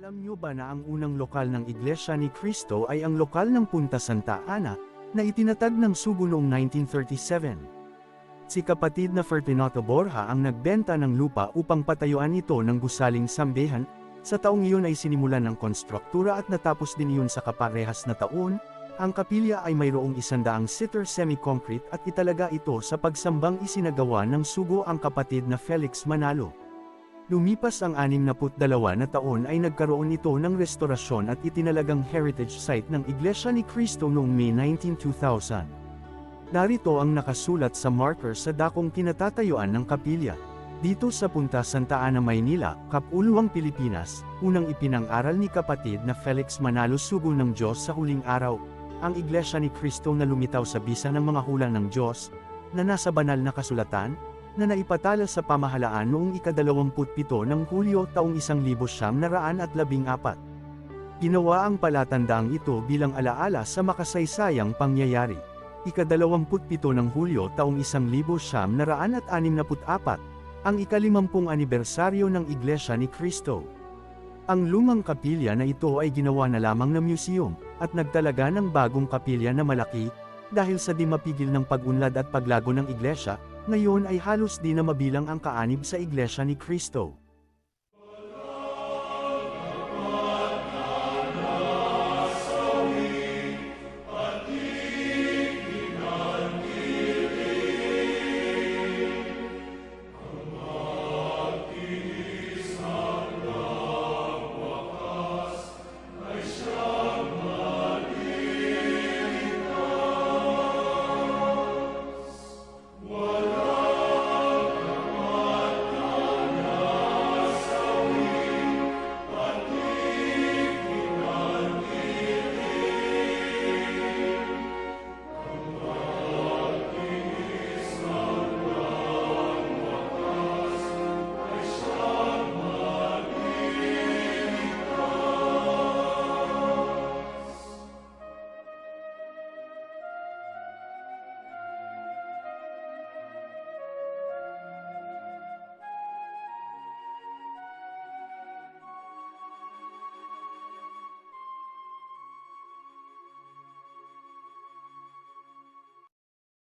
Alam nyo ba na ang unang lokal ng Iglesia ni Cristo ay ang lokal ng Punta Santa Ana, na itinatag ng Subo noong 1937? Si kapatid na Fortunato Borja ang nagbenta ng lupa upang patayuan ito ng gusaling sambehan, sa taong iyon ay sinimulan ng konstruktura at natapos din iyon sa kaparehas na taon, ang kapilya ay mayroong isandaang sitter semi-concrete at italaga ito sa pagsambang isinagawa ng sugo ang kapatid na Felix Manalo. Lumipas ang 62 na taon ay nagkaroon ito ng restorasyon at itinalagang heritage site ng Iglesia ni Cristo noong May 19, 2000. Narito ang nakasulat sa marker sa dakong kinatatayuan ng kapilya. Dito sa Punta Santa Ana, Maynila, Kapuluang Pilipinas, unang ipinang-aral ni kapatid na Felix Manalo Sugo ng Diyos sa huling araw, ang Iglesia ni Cristo na lumitaw sa bisa ng mga hula ng Diyos, na nasa banal na kasulatan, na naipatala sa pamahalaan noong ikadalawamputpito ng Hulyo taong 1914. Ginawa ang palatandaang ito bilang alaala sa makasaysayang pangyayari. Ikadalawamputpito ng Hulyo taong 1964, ang ikalimampung anibersaryo ng Iglesia ni Cristo. Ang lumang kapilya na ito ay ginawa na lamang na museum, at nagtalaga ng bagong kapilya na malaki, dahil sa di mapigil ng pag-unlad at paglago ng iglesia, ngayon ay halos di na mabilang ang kaanib sa iglesia ni Cristo.